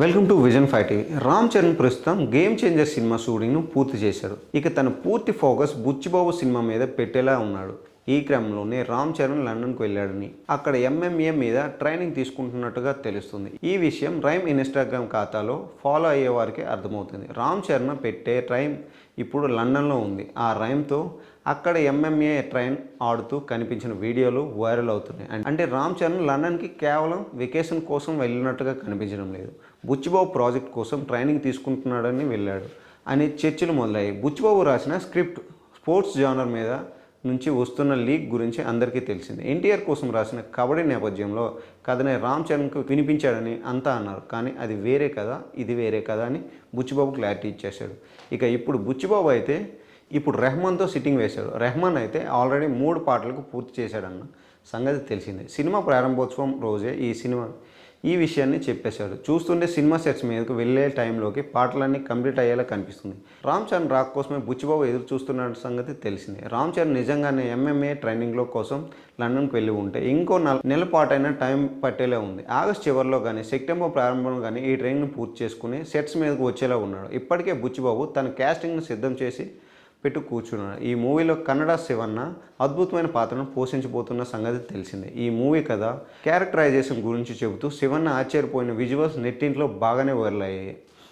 Welcome to Vision five TV. Ram Charan ప్రస్తుతం Game changer cinema షూటింగ్ను పూర్తి చేశాడు. ఇక తన పూర్తి ఫోకస్ బుచ్చిబాబు సినిమా మీద పెట్టేలా ఉన్నాడు. ఈ క్రమంలోనే రామ్ చరణ్ లండన్కు వెళ్ళాడని అక్కడ ఎంఎంఏ మీద ట్రైనింగ్ తీసుకుంటున్నట్టుగా తెలుస్తుంది. ఈ విషయం రైమ్ ఇన్స్టాగ్రామ్ ఖాతాలో ఫాలో అయ్యే వారికి అర్థమవుతుంది. రామ్ చరణ్ పెట్టే ట్రైమ్ ఇప్పుడు లండన్లో ఉంది. ఆ రైమ్తో అక్కడ ఎంఎంఏ ట్రైన్ ఆడుతూ కనిపించిన వీడియోలు వైరల్ అవుతున్నాయి. అంటే రామ్ చరణ్ లండన్కి కేవలం వెకేషన్ కోసం వెళ్ళినట్టుగా కనిపించడం లేదు. బుచ్చిబాబు ప్రాజెక్ట్ కోసం ట్రైనింగ్ తీసుకుంటున్నాడని వెళ్ళాడు. అనే చర్చలు మొదలయ్యాయి. బుచ్చిబాబు రాసిన స్క్రిప్ట్ స్పోర్ట్స్ జానర్ మీద నుంచి వస్తున్న లీగ్ గురించి అందరికీ తెలిసింది. ఎన్టీఆర్ కోసం రాసిన కబడ్డీ నేపథ్యంలో కథనే రామ్ చరణ్కు వినిపించాడని అంతా అన్నారు. కానీ అది వేరే కథ ఇది వేరే కథ అని బుచ్చిబాబు క్లారిటీ ఇచ్చేశాడు. ఇక ఇప్పుడు బుచ్చిబాబు అయితే ఇప్పుడు రెహమాన్తో సిట్టింగ్ వేశాడు. రెహమాన్ అయితే ఆల్రెడీ మూడు పాటలకు పూర్తి చేశాడన్న సంగతి తెలిసిందే. సినిమా ప్రారంభోత్సవం రోజే ఈ సినిమా ఈ విషయాన్ని చెప్పేశాడు. చూస్తుంటే సినిమా సెట్స్ మీదకు వెళ్ళే టైంలోకి పాటలన్నీ కంప్లీట్ అయ్యేలా కనిపిస్తుంది. రామ్ చరణ్ రాక్ కోసమే బుచ్చిబాబు ఎదురు చూస్తున్న సంగతి తెలిసిందే. రామ్ చరణ్ నిజంగానే ఎంఎంఏ ట్రైనింగ్లో కోసం లండన్కి వెళ్ళి ఉంటే ఇంకో నెల నెల పాటైనా టైం పట్టేలా ఉంది. ఆగస్ట్ చివరిలో కానీ సెప్టెంబర్ ప్రారంభంలో కానీ ఈ ట్రైన్ను పూర్తి చేసుకుని సెట్స్ మీదకు వచ్చేలా ఉన్నాడు. ఇప్పటికే బుచ్చిబాబు తన క్యాస్టింగ్ను సిద్ధం చేసి పెట్టు కూర్చున్నారు ఈ మూవీలో కన్నడ శివన్న అద్భుతమైన పాత్రను పోషించబోతున్న సంగతి తెలిసిందే. ఈ మూవీ కథ క్యారెక్టరైజేషన్ గురించి చెబుతూ శివన్న ఆశ్చర్యపోయిన విజువల్స్ నెట్టింట్లో బాగానే వైరల్ అయ్యాయి.